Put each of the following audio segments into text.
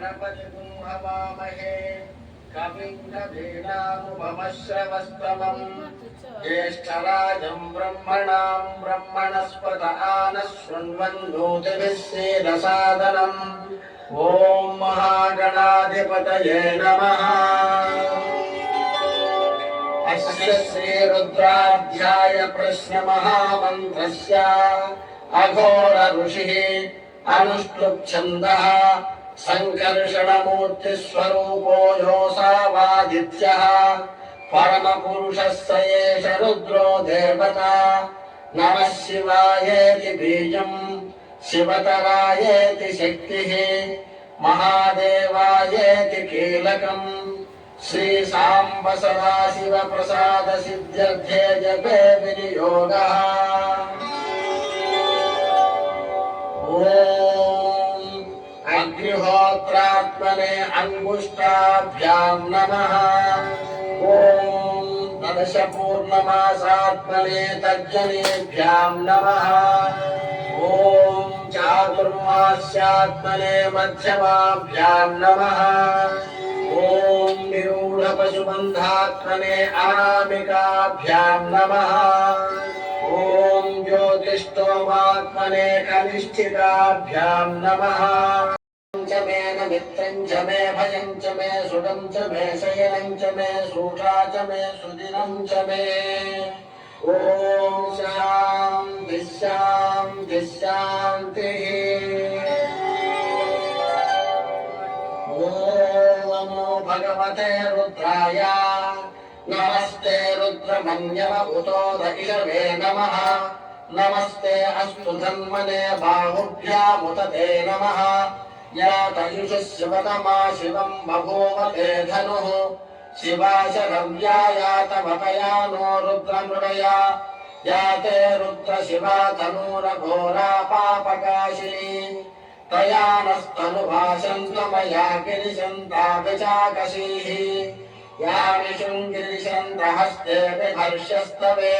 गणपतिं हवामहे कविं कवीनामुपमश्रवस्तमम् ज्येष्ठराजं ब्रह्मणां ब्रह्मणस्पत आनः शृण्वन्नोतिभिः सेदसादनम् ॐ महागणाधिपतये नमः अस्य श्रीरुद्राध्याय प्रश्नमहामन्त्रस्य अघोर ऋषिः अनुष्टुप्छन्दः सङ्कर्षणमूर्तिस्वरूपो योऽसावादित्यः परमपुरुषः स एष रुद्रो देवता नमः शिवायेति बीजम् शिवतरायेति शक्तिः महादेवायेति कीलकम् श्रीसाम्ब सदाशिवप्रसादसिद्ध्यर्थे जपे विनियोगः ॐ अग्निहोत्रात्मने अङ्गुष्ठाभ्यां नमः। ॐ ददशपूर्णमासात्मने तर्जनेभ्यां नमः। ॐ चातुर्मास्यात्मने मध्यमाभ्यां नमः। ॐ निरूढपशुबन्धात्मने अनामिकाभ्यां नमः। ॐ ज्योतिष्ठोमात्मने कनिष्ठिकाभ्यां नमः। च मे न मित्रं च मे भयं च मे सुडं च मे शयनं च मे सूषा च मे सुदिनं च मे ॐ शान्तिः शान्तिः शान्तिः ॐ नमो भगवते रुद्राय नमस्ते रुद्रमन्यवभूतोद इषवे नमः नमस्ते अस्तु धन्मने बाहुभ्यामुत ते नमः या तयुषः शिवतमा शिवम् बभूव ते धनुः शिवाशरव्या यातमतया नो रुद्रमृडया या ते रुद्रशिवा तनूरघोरा पापकाशिनी तया नस्तनुभाषन्तमया गिरिशन्ताभिचाकशीः या विशृङ्गिरिशन्तहस्ते बिभर्षस्तवे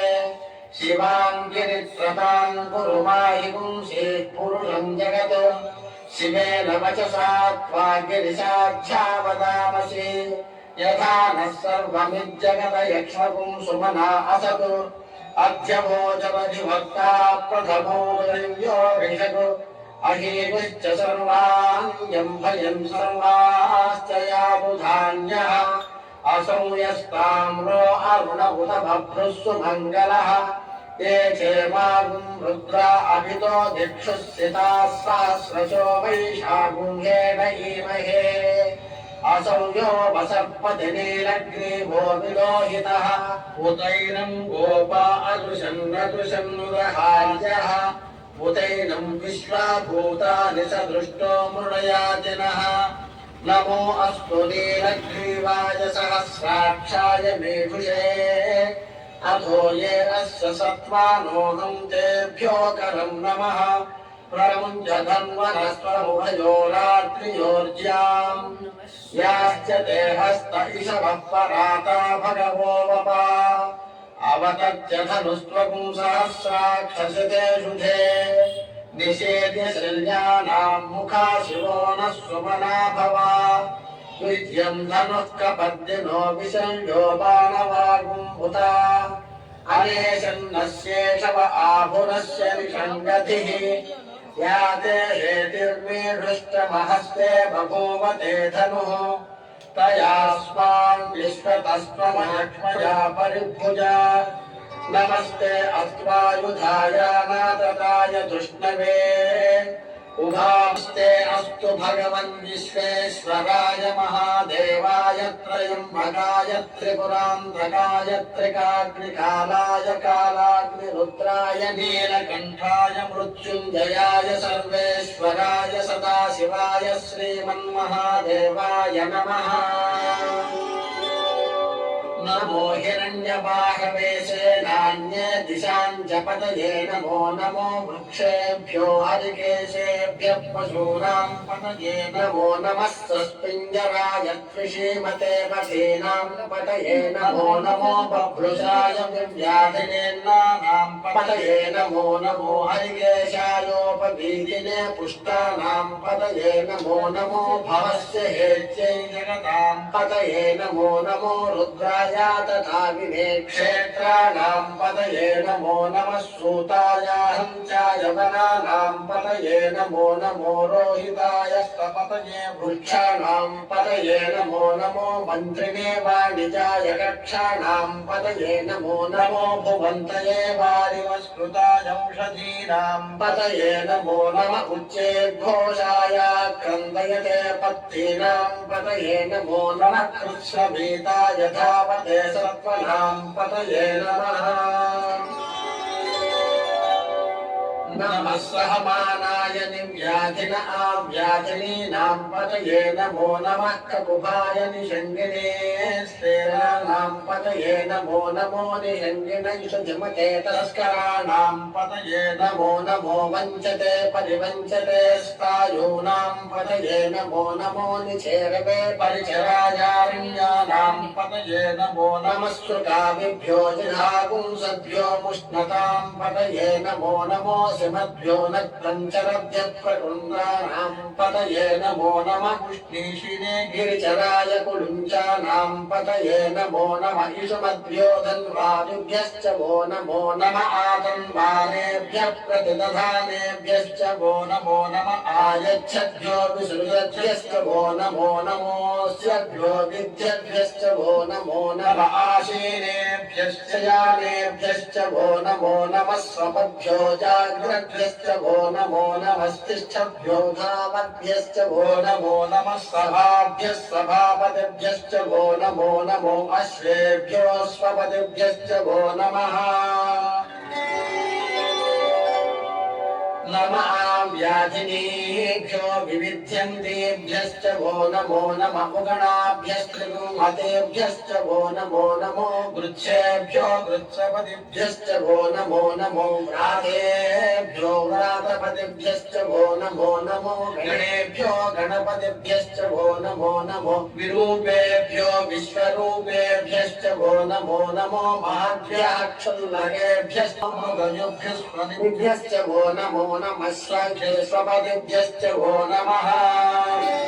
शिवाम् गिरित्रताम् कुरु माहि पुंसीः पुरुषम् जगत् शिवेन वचसा त्वा गिरिशाख्यावदामसि यथा नः सर्वमिज्जगत यक्ष्मपुं सुमना असतु अध्यवोचमधिभक्ता प्रथमो भिषक् अहीविश्च सर्वाण्यम् भयम् सर्वाश्च याबुधान्यः असौ यस्ताम्रो अरुण उत बभ्रुः सुमङ्गलः ये क्षेमागुम् रुद्रा अभितो दिक्षुस्थिताः सहस्रशो वैशागुह्येन ईमहे। असौ यो वसर्पति नीलग्रीवो विलोहितः उतैनम् गोपा अदृशन्नदृशन्नुदहार्यः उतैनम् विश्वाभूतानि स दृष्टो मृडयातिनः नमो अस्तु नीलग्रीवाय सहस्राक्षाय मेघुषे। अथो ये अस्य सत्त्वानोऽहम् तेभ्यो करम् नमः प्रमुञ्च धन्वनस्त्वमुभयोरात्रियोर्ज्याम् याश्च ते हस्त इषवः पराता भगवो वपा अवतत्य धनुस्त्वपुं सहस्राक्षसिते शुधे निषेध्य शल्यानाम् मुखा शिवो नः सुमना भवा विध्यम् धनुत्कपद्यनो विषयो बाणवागुम्भुता अनेशन्नस्येषव आहुनस्य निषङ्गतिः। या ते हेतिर्मे हृष्टमहस्ते बभूव ते धनुः। तयास्मान् विश्वतस्त्वमयक्ष्मया परिभुजा। नमस्ते अस्त्वायुधाय नादताय दुष्णवे उभास्ते अस्तु भगवन् विश्वेश्वराय महादेवाय त्रयम्बकाय त्रिपुरान्धकाय त्रिकाग्निकालाय कालाग्निरुद्राय नीलकण्ठाय मृत्युञ्जयाय सर्वेश्वराय सदाशिवाय श्रीमन्महादेवाय नमः। नमो हिरण्यबाहवे सेनान्ये दिशाम् च पतये नमो नमो वृक्षेभ्यो हरिकेशेभ्यः पशूनाम् पतये नमो नमः सस्पिञ्जराय त्रिषीमते पथीनाम् पतये नमो नमो बभ्रुषाय व्याधिनेन्नानाम् पतये नमो नमो हरिकेशायोपवीताय वीतिने पुष्टानां पतये नमो नमो भवस्य हेत्यै जगतां पतये नमो नमो रुद्राय तथा विनेक्षेत्राणां पतये नमो नमः सूताय हञ्चाय वनानां पतये नमो नमो रोहिताय स्तपतये वृक्षाणां पतये नमो नमो मन्त्रिणे वाणिजाय कक्षाणां पतये नमो नमो भुवन्तये वारिवस्कृताय औषधीनां पतये नमो नम उच्चेद्घोषाय क्रन्दयते पत्तीनां पतये नमो नमः कृत्स्नभीताय धावते सत्त्वनां पतये नमः नमः सहमानाय निव्याधिन आव्याधिनीनां पतये नमो नमः ककुभाय निषङ्गिने स्तेराणां पतये नमो नमो निषङ्गिनैषधिमते तस्कराणां पतये नमो नमो वञ्चते परिवञ्चते स्थायूनां पतये नमो नमो निचेरवे परिचरायारण्यानां पतये नमो नमः श्रुताविभ्यो जिहागुंसभ्यो मुष्णतां पतये नमो नमो सिमभ्यो नक्रञ्चरभ्यप्रकुन्द्राणां पतये नमो नमः पुष्णीशिने गिरिचराय कुलुञ्चानां पतये नमो नमः इषुमद्भ्यो धन्वादिभ्यश्च वो नमो नम आतन्वानेभ्यः प्रतिदधानेभ्यश्च वो नमो नम आयच्छद्भ्यो विसृजभ्यश्च वो नमो नमोऽस्यभ्यो विद्यभ्यश्च वो नमो नम आशीनेभ्यश्च यानेभ्यश्च वो नमो नमः स्वपद्भ्यो जाग्रभ्यश्च वो नमो नमस्तिष्ठभ्यो धामभ्यश्च वो नमो नमः सभाभ्यः सभापतिभ्यश्च वो नमो नमो अश्वेभ्यो स्वपतिभ्यश्च वो नमः नमः व्याधिनीभ्यो विविध्यन्तेभ्यश्च वो नमो नम उगणाभ्यस्त्रिगुंहतेभ्यश्च वो नमो नमो गृच्छेभ्यो गृच्छपतिभ्यश्च वो नमो नमो व्रातेभ्यो व्रातपतिभ्यश्च वो नमो नमो गणेभ्यो गणपतिभ्यश्च वो नमो नमो विरूपेभ्यो विश्वरूपेभ्यश्च वो नमो नमो महाभ्यः क्षुल्लकेभ्यश्च मृगयोभ्यस्वनिभ्यश्च वो नमो नमः स्वाङ्खेष्वपदिभ्यश्च वो नमः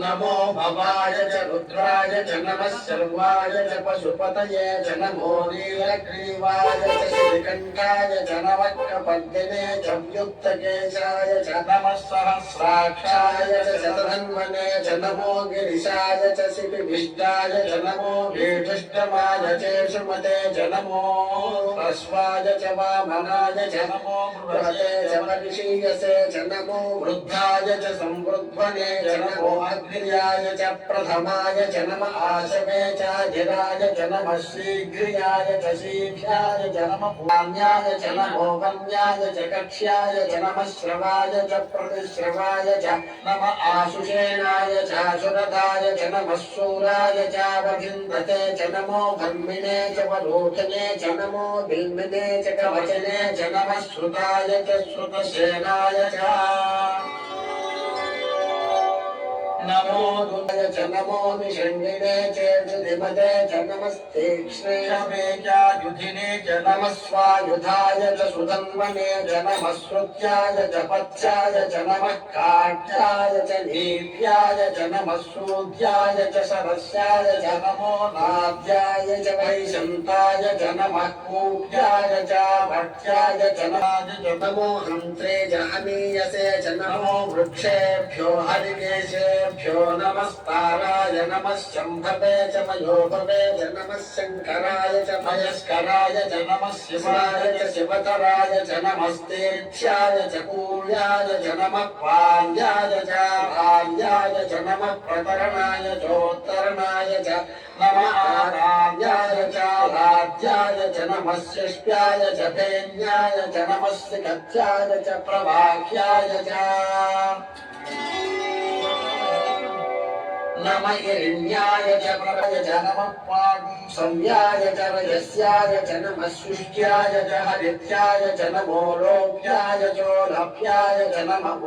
नमो भवाय च रुद्राय च नमः सर्वाय च पशुपतये च नमो नीलग्रीवाय च श्रीकण्ठाय च नमः कपर्दिने च व्युक्तकेशाय च नमः सहस्राक्षाय च शतधन्वने च नमो गिरिशाय च शिपिभिष्टाय च नमो भीष्टमाय चेषुमते च नमो ह्रस्वाय च वामनाय च नमो बृहते च परिशीयसे च नमो वृद्धाय च संवृध्वने च नमो अग्र्याय च प्रथमाय च नम आशवे चाधिराय च नमः शीघ्रियाय च शीघ्राय च नमः पुण्याय च नमो वन्याय च कक्ष्याय च नमः श्रवाय च प्रतिश्रवाय च नम आशुषेणाय चाशुरथाय च नमः शूराय चावभिन्दते च नमो धर्मिणे च वरोधने च नमो बिल्मिने च कवचने च नमः श्रुताय च श्रुतसेनाय च नमो दुर्गाय च नमो निषण्डिने चेषुधिमते च नमस्तीक्ष्णे युधिने च नमः स्वायुधाय च सुधन्वने च नमः श्रुत्याय च पथ्याय च नमः काट्याय च नीत्याय च नमः सूध्याय च सरस्याय च नमो नाद्याय च वैशन्ताय च नमः कूप्याय च भट्याय च नमो हन्त्रे च हनीयसे च नमो वृक्षेभ्यो हरिकेशेभ्यो नमस्ताराय नमः शम्भवे च मयोभवे च नमः शङ्कराय च मयस्कराय च नमः शिवाय च शिवतराय च नमस्तेभ्याय च कूल्याय च नमः पाल्याय च भाल्याय च नमः प्रतरणाय चोत्तरणाय च नमः आराध्याय च आराध्याय च नमः शिष्याय च भेन्याय च नमः सिकत्याय च प्रवाह्याय च नम हिरण्याय च प्रभय च संज्ञाय च रजस्याय च नमः सृष्ट्याय च हरित्याय च नमो लोक्याय चोलभ्याय च नमः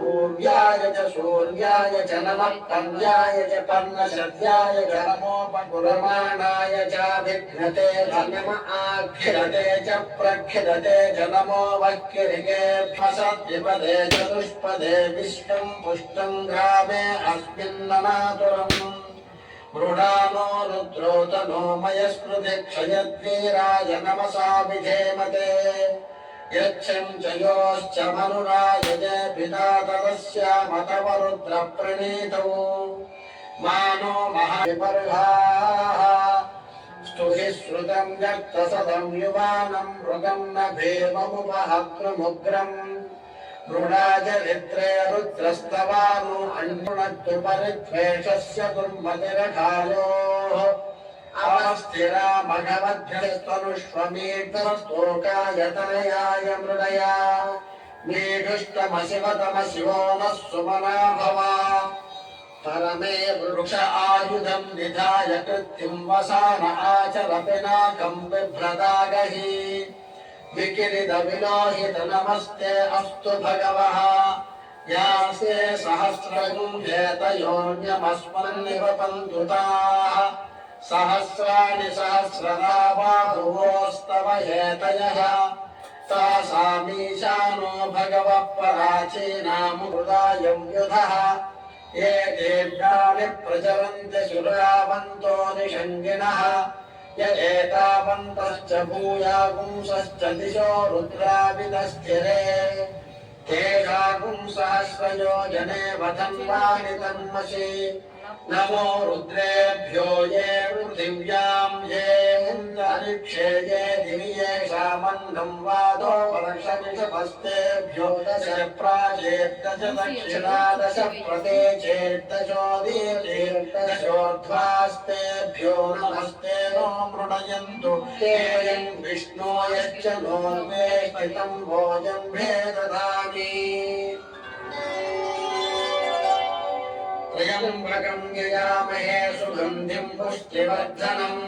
च सूर्याय च नमः पन्द्याय च पर्णशद्याय च नमोपकुरमाणाय च विघ्नते च नम आख्यते च प्रख्यते च नमो वक्यरिके फसद्विपदे चतुष्पदे विष्णुं पुष्टं ग्रामे अस्मिन्ननातुरम् मृडानो रुद्रोतनो मयस्मृति क्षयद्वीराय नमसा विधेमते यच्छं च योश्च मनुरायज पिता तदस्यामतवरुद्रप्रणीतौ मानो महाविपर्हाः स्तुहि श्रुतं व्यक्तसदं युवानं मृगं न మృణాచరిత్రే రుద్రస్తవాను అంటుణత్తు పరిద్వేషస్య దుర్మతిరకాలో అవస్థిరా భగవద్భ్యస్తనుష్వమీటస్తోకాయతనయాయ మృదయా మీడుష్టమ శివతమ శివో నః సుమనా భవ పరమే వృక్ష ఆయుధం నిధాయ కృత్యం వసాన ఆచర పినాకం विकिरितविलोहित नमस्ते अस्तु भगवः यास्ते सहस्रगुं हेतयोन्यमस्मन्निवपन्तु ताः सहस्राणि सहस्रदा बाहुवोस्तव हेतयः तासामीशानो भगवः पराचीनामृदायं युधः ये देव्यानि प्रचरन्ति सुरावन्तो निषङ्गिणः यदेतावन्तश्च भूयागुंसश्च दिशो रुद्राविदस्थिरे तेषागुंसहस्रयो जने वधन्वानि तन्मसि नमो रुद्रेभ्यो ये पृथिव्यां ये अन्तरिक्षे ये दिवि येषामन्नं वादो वर्षमिषभस्तेभ्यो दश प्राचेर्दश दक्षिणा दश प्रदेचेर्दशोदीर्दशोर्ध्वास्तेभ्यो नमस्ते नो मृणयन्तु तेयं विष्णो यश्च नोन्वेष्टितं भोजं भेदधामि त्र्यम्बकं यजामहे सुगन्धिं पुष्टिवर्धनम्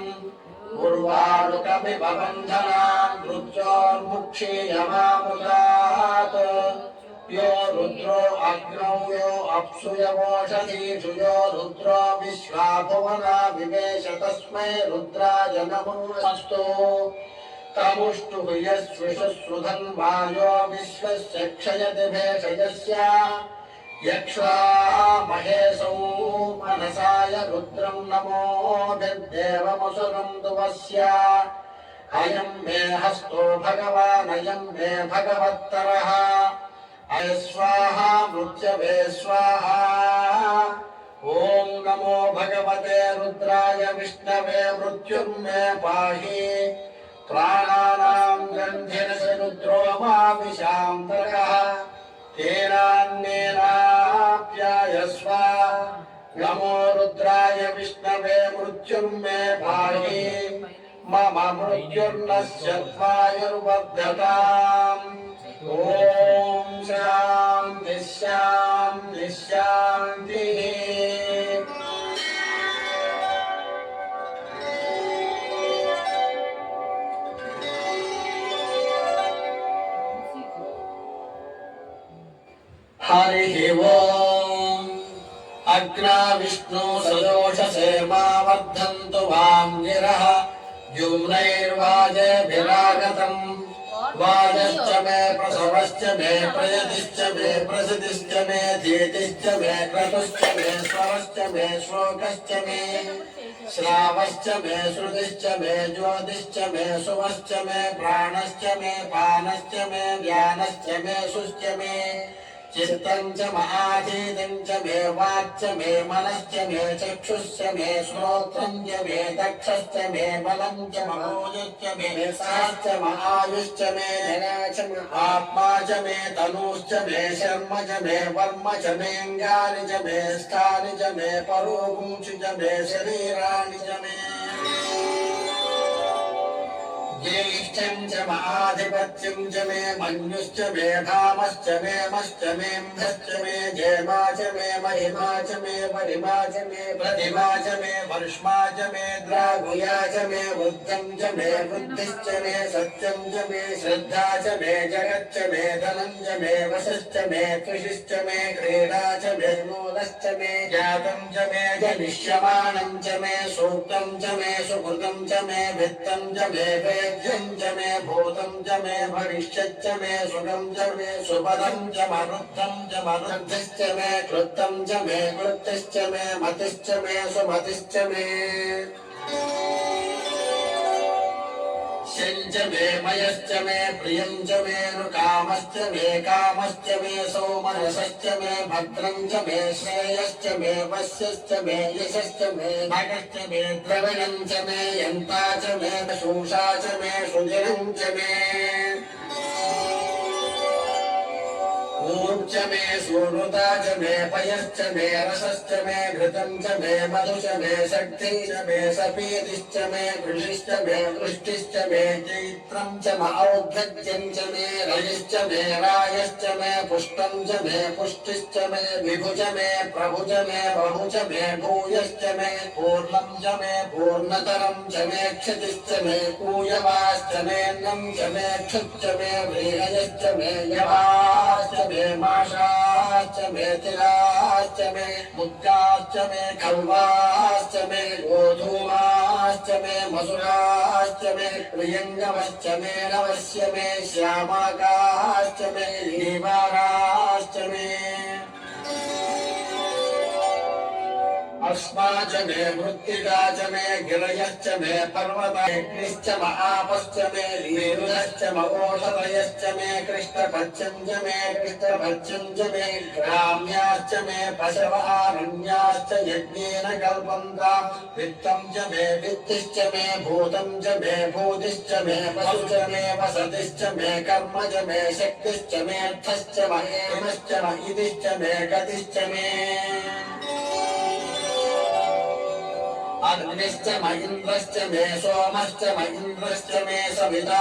उर्वारुकमिबन्धनान् मृत्योर्मुक्षीयमामृतात् यो रुद्रो अग्नौ यो अप्सु यवोषधीषु यो रुद्रो विश्वा भुवना विवेश तस्मै रुद्राय नमोऽस्तु तमुष्टु यस्विषुधन्वायो विश्वस्य क्षयति भेषजस्य यक्षा महेशौ मनसाय रुद्रं नमो देवमुसुरं दुवस्य अयं मे हस्तो भगवानयं मे भगवत्तरः अय स्वाहा मृत्यवे स्वाहा ॐ नमो भगवते रुद्राय विष्णवे मृत्युर्मे पाहि प्राणानां ग्रन्थिरसि रुद्रो मा विशान्तरः तेनान्नेनाप्यायस्व नमो रुद्राय विष्णवे मृत्युर्मे पाहि मम मृत्युर्नश्य विष्णु सदोषसे मा वर्धन्तु वां गिरः द्युम्नैर्वाजभिरागतम् वाजश्च मे प्रसवश्च मे प्रयतिश्च मे प्रसृतिश्च मे धीतिश्च मे क्रतुश्च मे स्वरश्च मे श्लोकश्च मे श्रावश्च मे श्रुतिश्च मे ज्योतिश्च मे सुवश्च मे प्राणश्च मे पानश्च मे ज्ञानश्च मे सुश्च मे चित्तं च महाधीतं च मे वाच्य मे मनश्च मे चक्षुश्च मे श्रोत्रं च मे दक्षश्च मे बलं च महोजश्च मे साश्च महायुश्च मे धना च आत्मा च मे तनुश्च मे शर्म च मे वर्म च मेऽङ्गानि च मे स्थानि च मे परोगुंसि च मे शरीराणि च मे ज्येष्ठं च महाधिपत्यं च मे मन्युश्च मे धामश्च मे मश्च मे म्भश्च मे जयमा च मे महिमा च मे परिमा च मे प्रतिमा च मे वर्ष्मा च मे द्रागुया च मे वृद्धं च मे बुद्धिश्च मे सत्यं च मे श्रद्धा च मे जगच्च मे धनं च मे वशश्च मे कृषिश्च मे क्रीडा च मे मोदश्च मे जातं च मे जनिष्यमाणं च मे सूक्तं च मे सुकृतं च मे वित्तं च मे वेद्यं च मे भूतं च मे भविष्यच्च मे सुखं च मे सुपदं च मरुद्धं च मरुद्धश्च मे कृत्तं च मे कृत्तश्च मे मतिश्च मे सुमतिश्च मे। शञ्च मे मयश्च मे प्रियं च मे कामश्च मे कामश्च मे सौमनसश्च मे भद्रं च मे श्रेयश्च मे वश्यश्च मे यशश्च मे भगश्च मे द्रविणं च मे यन्ता च मे शूषा च मे सुजनं च मे ऊर् च मे सूनुता च मे पयश्च मे रसश्च मे घृतं च मे मधु च मे शक्ति च मे सपीतिश्च मे कृषिश्च मे वृष्टिश्च मे चैत्रं च मौद्गत्यं च मे रयिश्च मे रायश्च मे पुष्पं च मे पुष्टिश्च मे विभु च मे प्रभु च मे बहु च मे भूयश्च मे पूर्णं च मे पूर्णतरं च मे क्षतिश्च मे पूयवाश्च मेऽन्नं च मे क्षुच्च मे व्रीहयश्च मे यवाश्च मे माषाश्च मे तिलाश्च मे मुद्गाश्च मे कल्वाश्च मे गोधूमाश्च मे मसुराश्च मे प्रियङ्गमश्च मे नवस्य मे श्यामाकाश्च मे नीवाराश्च अस्मा च मे मृत्तिका च मे गिरयश्च मे पर्वतैश्च महापश्च मे लीरुधश्च महोषधयश्च मे कृष्णपच्छं च मे कृष्णपच्छं च मे ग्राम्याश्च मे पशवहारण्याश्च यज्ञेन कल्पन्ताम् वित्तं च मे वित्तिश्च मे भूतं च मे भूतिश्च मे पशु च मे वसतिश्च मे कर्म च मे शक्तिश्च मेऽर्थश्च महेमश्च महितिश्च मे गतिश्च मे अग्निश्च म इन्द्रश्च मे सोमश्च म इन्द्रश्च मे सविता